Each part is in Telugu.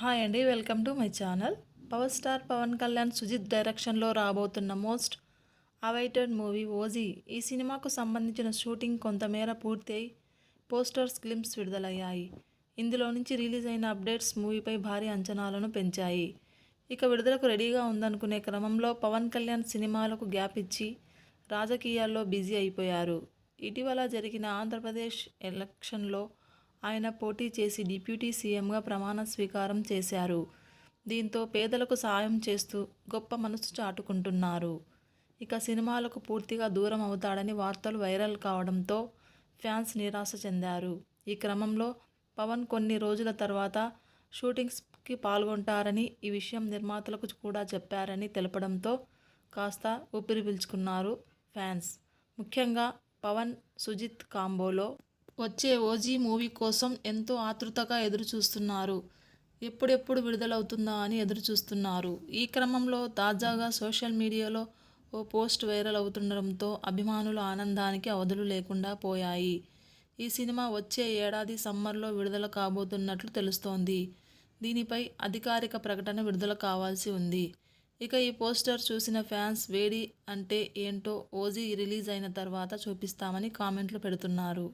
హాయ్ అండి welcome to my channel. Power star Pawan Kalyan Sujith డైరెక్షన్లో రాబోతున్న మోస్ట్ అవైటెడ్ మూవీ ఓజీ. ఈ సినిమాకు సంబంధించిన షూటింగ్ కొంతమేర పూర్తయి పోస్టర్స్ క్లిమ్స్ విడుదలయ్యాయి. ఇందులో నుంచి రిలీజ్ అయిన అప్డేట్స్ మూవీపై భారీ అంచనాలను పెంచాయి. ఇక విడుదలకు రెడీగా ఉందనుకునే క్రమంలో పవన్ కళ్యాణ్ సినిమాలకు గ్యాప్ ఇచ్చి రాజకీయాల్లో బిజీ అయిపోయారు. ఇటీవల జరిగిన ఆంధ్రప్రదేశ్ ఎలక్షన్లో ఆయన పోటీ చేసి డిప్యూటీ సీఎంగా ప్రమాణ స్వీకారం చేశారు. దీంతో పేదలకు సాయం చేస్తూ గొప్ప మనసు చాటుకుంటున్నారు. ఇక సినిమాలకు పూర్తిగా దూరం అవుతాడని వార్తలు వైరల్ కావడంతో ఫ్యాన్స్ నిరాశ చెందారు. ఈ క్రమంలో పవన్ కొన్ని రోజుల తర్వాత షూటింగ్స్కి పాల్గొంటారని ఈ విషయం నిర్మాతలకు కూడా చెప్పారని తెలపడంతో కాస్త ఊపిరి పీల్చుకున్నారు ఫ్యాన్స్. ముఖ్యంగా పవన్ సుజిత్ కాంబోలో వచ్చే ఓజీ మూవీ కోసం ఎంతో ఆతృతగా ఎదురు చూస్తున్నారు ఎప్పుడెప్పుడు విడుదలవుతుందా అని ఎదురు చూస్తున్నారు ఈ క్రమంలో తాజాగా సోషల్ మీడియాలో ఓ పోస్ట్ వైరల్ అవుతుండడంతో అభిమానుల ఆనందానికి అవధులు లేకుండా పోయాయి. ఈ సినిమా వచ్చే ఏడాది సమ్మర్లో విడుదల కాబోతున్నట్లు తెలుస్తోంది. దీనిపై అధికారిక ప్రకటన విడుదల కావాల్సి ఉంది. ఇక ఈ పోస్టర్ చూసిన ఫ్యాన్స్ వేడి అంటే ఏంటో ఓజీ రిలీజ్ అయిన తర్వాత చూపిస్తామని కామెంట్లు పెడుతున్నారు.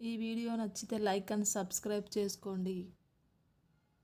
ఈ వీడియో నచ్చితే లైక్ అండ్ సబ్స్క్రైబ్ చేసుకోండి.